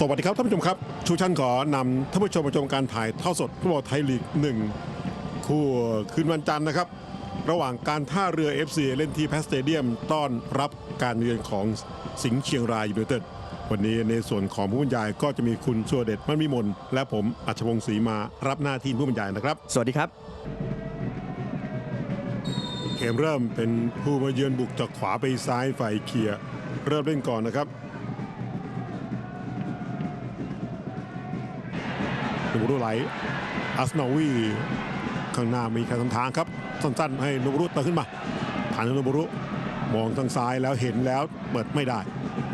สวัสดีครับท่านผู้ชมครับ ชูชันขอนำท่านผู้ชมมาชมการถ่ายทอดสดฟุตบอลไทยลีกหนึ่งคู่คืนวันจันทร์นะครับ ระหว่างการท่าเรือ FC เล่นที่แพสเตเดียมต้อนรับการเยือนของสิงห์เชียงรายยูไนเต็ดวันนี้ในส่วนของผู้บรรยายก็จะมีคุณชัวเด็ดมันมีมนและผมอัชวงศ์ศรีมารับหน้าที่ผู้บรรยายนะครับ สวัสดีครับเกมเริ่มเป็นผู้มาเยือนบุกจากขวาไปซ้ายฝ่ายเคลียร์เริ่มเล่นก่อนนะครับ นูรุไหลอัสนาวีข้างหน้ามีการทำทางครับ สั้นๆ ให้นูรุตื่นขึ้นมาฐานนูรุมองทางซ้ายแล้วเห็นแล้วเปิดไม่ได้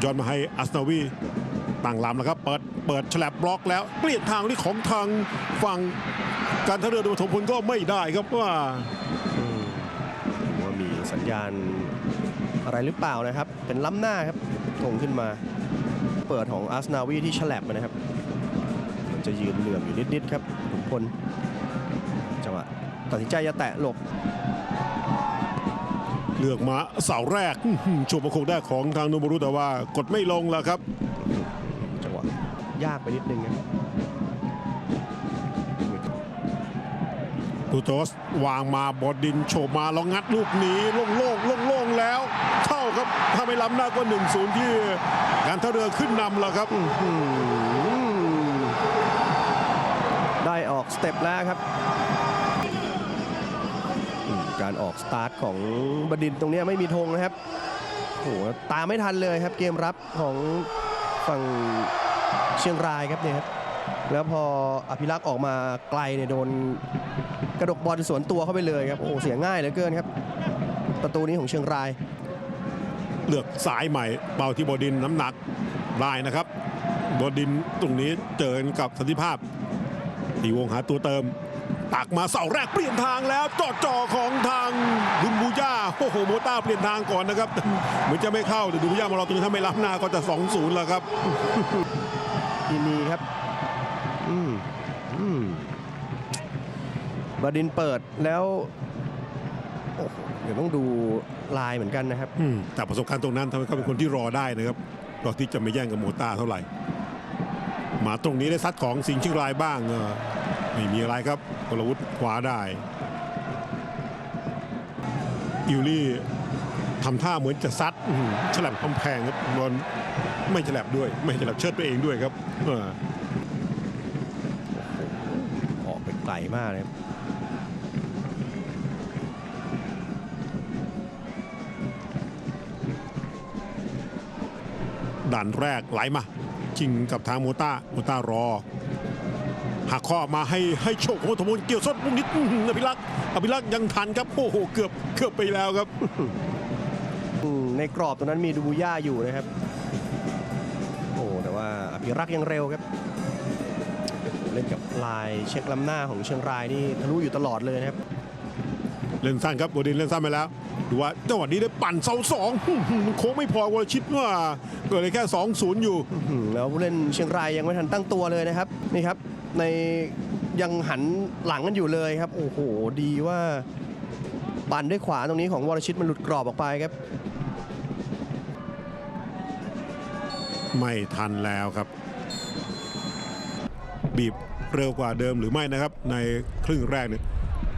ย้อนมาให้อัสนาวีตั้งลำแล้วครับ เปิดเปิดฉลับบล็อกแล้วเปลี่ยนทางที่ของทางฝั่งการท่าเรือดูปฐมพลก็ไม่ได้ครับว่าว่ามีสัญญาณอะไรหรือเปล่านะครับ เป็นล้ำหน้าครับตรงขึ้นมา เปิดของอาร์สนาวีที่ฉลับนะครับ จะยืนเหลื่อมอยู่นิดๆครับขุนพลจังหวะตัดสินใจจะแตะหลบเลือกมาเสาแรกอื้อหือชูประโคงได้ของทางโนบุรุแต่ว่ากดไม่ลงแล้วครับจังหวะยากไปนิดนึงครับตูโตสวางมาบอดดินโฉบมาแล้วงัดลูกหนีโล่งโล่งโล่งโล่งๆแล้วเข้าครับถ้าไม่ล้ำหน้าก็1นศูนย์ที่การท่าเรือขึ้นนำแล้วครับอืมได้ ออกสเต็ปแล้วครับ การออกสตาร์ทของบดินตรงนี้ไม่มีธงนะครับโอ้โหตามไม่ทันเลยครับเกมรับของฝั่งเชียงรายครับเนี่ยครับแล้วพออภิรักษ์ออกมาไกลเนี่ยโดนกระดกบอลสวนตัวเข้าไปเลยครับโอ้โหเสียง่ายเหลือเกินครับ ประตูนี้ของเชียงราย เลือกสายใหม่เป่าที่บดินน้ำหนักได้นะครับ บดินตรงนี้เจอกับสันติภาพ ตีวงหาตัวเติม ตักมาเสาแรกเปลี่ยนทางแล้วจอดจอของทางดุมบูย่าโอ้โหโมต้าเปลี่ยนทางก่อนนะครับเหมือนจะไม่เข้าแต่ดุมบูย่ามารอตรงนี้ถ้าไม่รับหน้าก็จะ 2-0 แล้วครับที่นี่ครับอืมอืมบดินทร์เปิดแล้วโอ้โหเดี๋ยวต้องดูลายเหมือนกันนะครับอืมแต่ประสบการณ์ตรงนั้นทำให้เขาเป็นคนที่รอได้นะครับรอที่จะไม่แย่งกับโมต้าเท่าไหร่ มาตรงนี้ได้ซัดของสิงห์เชียงรายบ้างเออไม่มีอะไรครับกลวุฒิขวาได้อิวลี่ทำท่าเหมือนจะซัดอื้อหือฉลับกำแพงครับบอลไม่ฉลับด้วย ไม่ฉลับเชิดไปเองด้วยครับเออออกไปไกลมากเลยครับด่านแรกไหลมา ชิงกับทางโมต้าโมต้ารอหักข้อมาให้ให้โชคของธมนเกี่ยวส้นลูกนิดอภิรักษ์อภิรักษ์ยังทันครับโอ้โหเกือบเกือบไปแล้วครับในกรอบตรงนั้นมีดูบูย่าอยู่นะครับ โอ้แต่ว่าอภิรักษ์ยังเร็วครับ เล่นกับลายเช็คล้ำหน้าของเชียงรายนี่ทะลุอยู่ตลอดเลยนะครับ เล่นสั้นครับบดินเล่นสั้นไปแล้ว ดูว่าจังหวะนี้ได้ปั่นเสาสองอื้อหือมันโค้งไม่พอวรชิดว่าเกิดเลยแค่ 2-0 อยู่อืมแล้วผู้เล่นเชียงรายยังไม่ทันตั้งตัวเลยนะครับนี่ครับในยังหันหลังกันอยู่เลยครับ โอ้โห ดีว่าปั่นด้วยขวาตรงนี้ของวรชิตมันหลุดกรอบออกไปครับ ไม่ทันแล้วครับ บีบเร็วกว่าเดิมหรือไม่นะครับ ในครึ่งแรกเนี่ย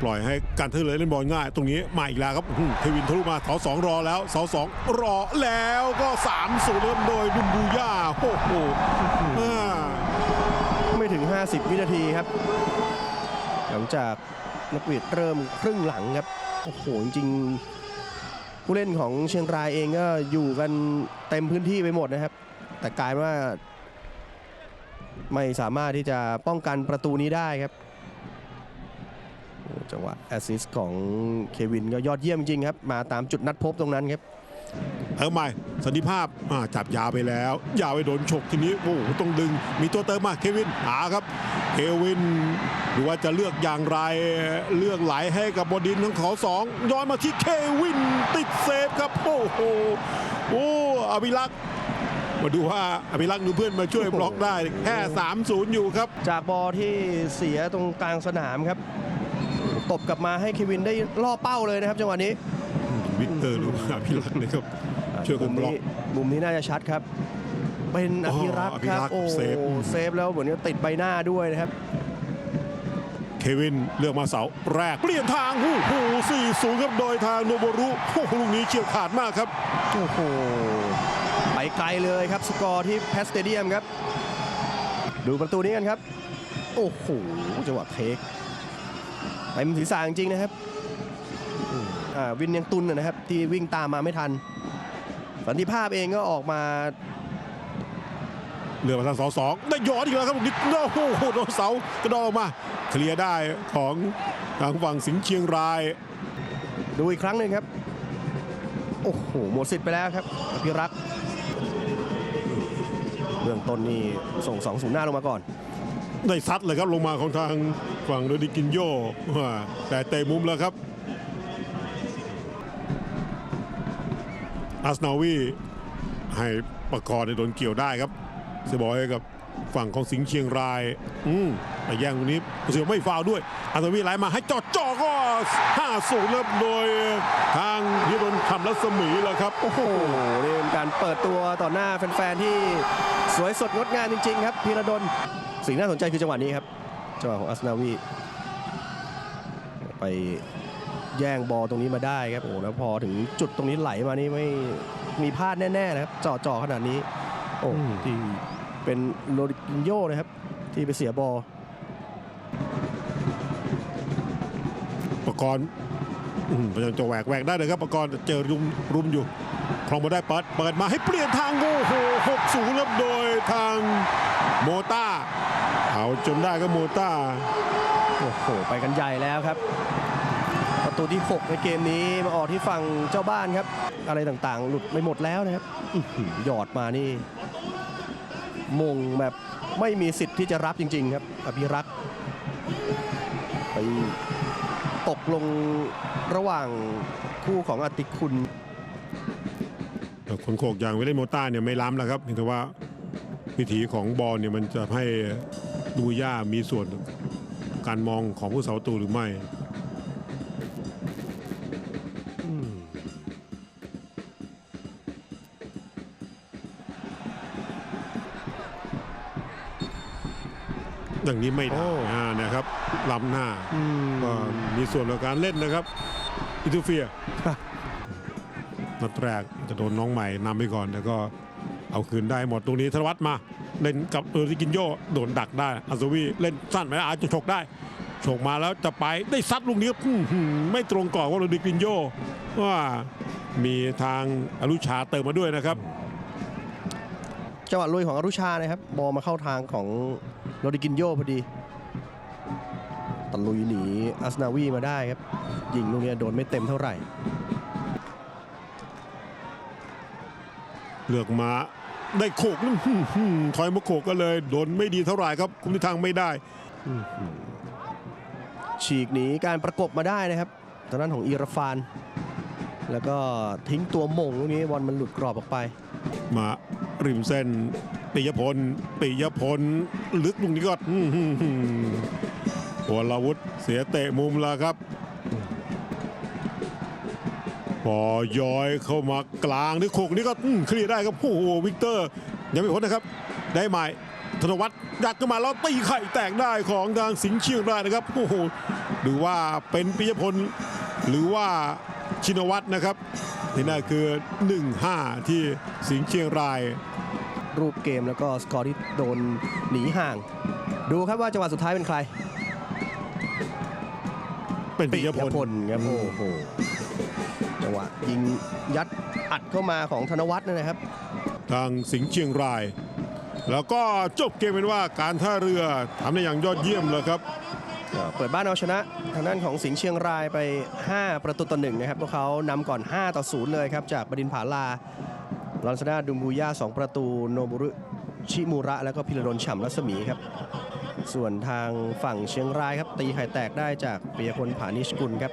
ปล่อยให้การท่าเรือเล่นบอลง่าย ตรงนี้มาอีกแล้วครับเทวินทะลุมาเสาสองรอแล้วเสาสองรอแล้วก็3 0เริ่มโดยดุมบูย่าโอ้โหไม่ถึง 50 วินาทีครับ หลังจากนักเวทเริ่มครึ่งหลังครับโอ้โหจริงผู้เล่นของเชียงรายเองก็อยู่กันเต็มพื้นที่ไปหมดนะครับ แต่กลายว่า ไม่สามารถที่จะป้องกันประตูนี้ได้ครับ จังหวะแอสซิสต์ของเควินก็ยอดเยี่ยมจริงครับ มาตามจุดนัดพบตรงนั้นครับเติมใหม่สันติภาพอ่าจับยาวไปแล้ว ยาวไปโดนฉกทีนี้โอ้โหต้องดึง มีตัวเติมมาเควินหาครับ เควินดูว่าจะเลือกอย่างไรเลือกไหลให้กับบดินของเขาสองย้อนมาที่เควินติดเซฟครับโอ้โหโอ้อภิรักษ์มาดูว่าอภิรักษ์ดูเพื่อนมาช่วยบล็อกได้แค่3-0 อยู่ครับ จากบอลที่เสียตรงกลางสนามครับ ตบกลับมาให้เควินได้ล่อเป้าเลยนะครับจังหวะนี้วิกเตอร์หรือว่าอภิรักษ์เลยครับช่วยกันบล็อกมุมนี้มุมนี้น่าจะชัดครับบเป็นอภิรักษ์อ๋ออภิครัรับกษ์โอ้เซฟเซฟแล้วเหมือนจะติดใบหน้าด้วยนะครับ เควินเลือกมาเสาแรก เปลี่ยนทางโอ้โหสี่ศูนย์ครับโดยทางโนโบรุโอ้โหลูกนี้เฉียบขาดมากครับโอ้โหไปไกลเลยครับสกอร์ที่แพสเตเดียมครับ ดูประตูนี้กันครับ โอ้โหจังหวะเทค เต็มศีรษะจริงๆนะครับอืมอ่าวินยังตุนนะนะครับที่วิ่งตามมาไม่ทัน สันติภาพเองก็ออกมาเลือกมาทางเสาสองได้หยอดอีกแล้วครับลูกนี้โอ้โหโดนเสากระดอนออกมาเคลียร์ได้ของทางฝั่งสิงห์เชียงราย ดูอีกครั้งหนึ่งครับ โอ้โหหมดสิทธิ์ไปแล้วครับอภิรักษ์เบื้องต้นนี่ส่งสองศูนย์หน้าลงมาก่อน ได้ซัดเลยครับลงมาของทาง ฝั่งโรดิกินโยว่าแต่เตะมุมแล้วครับอาสนาวีให้ประกอบในโดนเกี่ยวได้ครับเซบอยกับฝั่งของสิงห์เชียงราย อืมแต่แย่งตรงนี้เสือไม่ฟาวด้วยอาสนาวีไหลมาให้จอดจ่อก็5สูงครับโดย ทางพิรนคำรัศมีแล้วครับ โอ้โหนี่เป็นการเปิดตัวต่อหน้าแฟน ๆ ที่สวยสดงดงามจริง ๆ ครับ พีระดลสิ่งน่าสนใจคือจังหวะนี้ครับ จังหวะของอัสนาวีไปแย่งบอลตรงนี้มาได้ครับโอ้โหแล้วพอถึงจุดตรงนี้ไหลมานี่ไม่มีพลาดแน่ๆนะครับจ่อๆขนาดนี้โอ้อืมที่เป็นโรดิกินโยนะครับ ที่ไปเสียบอลประกรณ์อืมพยายามจะแหวกแหวกได้เลยครับประกรณ์เจอรุมรุมอยู่คลองมาได้เปิดเปิดมาให้เปลี่ยนทางโอ้โหหกสูงครับโดยทางโมต้า เอาจนได้ก็โมต้า โอ้โห ไปกันใหญ่แล้วครับ ประตูที่ 6 ในเกมนี้มาออกที่ฝั่งเจ้าบ้านครับ อะไรต่างๆ หลุดไปหมดแล้วนะครับหยอดมานี่ มงแบบไม่มีสิทธิ์ที่จะรับจริง ๆ ครับ อภิรักษ์ไปตกลงระหว่างคู่ของอติคุณคนโขกอย่างเวเลโมต้าเนี่ยไม่ล้ำแล้วครับเพียงแต่ว่าวิถีของบอลเนี่ยมันจะให้ ดูย่ามีส่วนการมองของผู้สาประตูหรือไม่อย่างนี้ไม่ได้นะครับล้ำหน้าก็มีส่วนในการเล่นนะครับ อิทูเฟียนัดแรกจะโดนน้องใหม่นำไปก่อนแต่ก็เอาคืนได้หมดตรงนี้ธนวัฒน์มา เล่นกับเออริกินโยโดนดักได้อัศวีเล่นสั้นไหมอาจจะฉกได้ฉกมาแล้วจะไปได้ซัดลูกนี้อื้อหือไม่ตรงกรอบว่าเอริกินโยว่ามีทางอรุชาเติมมาด้วยนะครับจังหวะลุยของอรุชานะครับบอลมาเข้าทางของโรดิกินโยพอดีตะลุยหนีอัสนาวีมาได้ครับ ยิงลูกนี้โดนไม่เต็มเท่าไหร่ เลือกมา ได้โขกนั่นอื้อหือถอยมาโขกก็เลยโดนไม่ดีเท่าไหร่ครับ คุมทิศทางไม่ได้ฉีกหนีการประกบมาได้นะครับทางด้านของอีราฟาน แล้วก็ทิ้งตัวหม่งลูกนี้บอลมันหลุดกรอบออกไป มาริมเส้นปิยพลปิยพลลึกลูกนี้ก็อื้อหือหือวรวุฒิเสียเตะมุมแล้วครับ พอย้อยเข้ามากลางนี่โขกนี่ก็อื้อเคลียร์ได้ครับโอ้โหวิกเตอร์ ยังไม่พ้นนะครับ ได้ใหม่ธนวัฒน์ดักขึ้นมาแล้วตีไข่แตกได้ของทางสิงห์เชียงรายนะครับโอ้โหหรือว่าเป็นปิยพลหรือว่าชินวัตรนะครับนี่น่าคือ 1-5 ที่สิงห์เชียงราย รูปเกมแล้วก็สกอร์ที่โดนหนีห่าง ดูครับว่าจังหวะสุดท้ายเป็นใคร เป็นปิยพลพลครับโอ้โห จังหวะยิงยัดอัดเข้ามาของธนวัฒน์นะครับ ทางสิงห์เชียงราย แล้วก็จบเกมเป็นว่าการท่าเรือทำได้อย่างยอดเยี่ยมเลยครับก็เปิดบ้านเอาชนะทางด้านของสิงห์เชียงรายไป 5 ประตูต่อหนึ่งนะครับพวกเขานำก่อน 5 ต่อ0เลยครับจากบดินทร์ผาลาลอนซาด้าดุมบูย่า2 ประตูโนบุรุชิมูระ แล้วก็พิรดลฉ่ำรัศมีครับ ส่วนทางฝั่งเชียงรายครับตีไข่แตกได้จากปียพลผานิชกุลครับ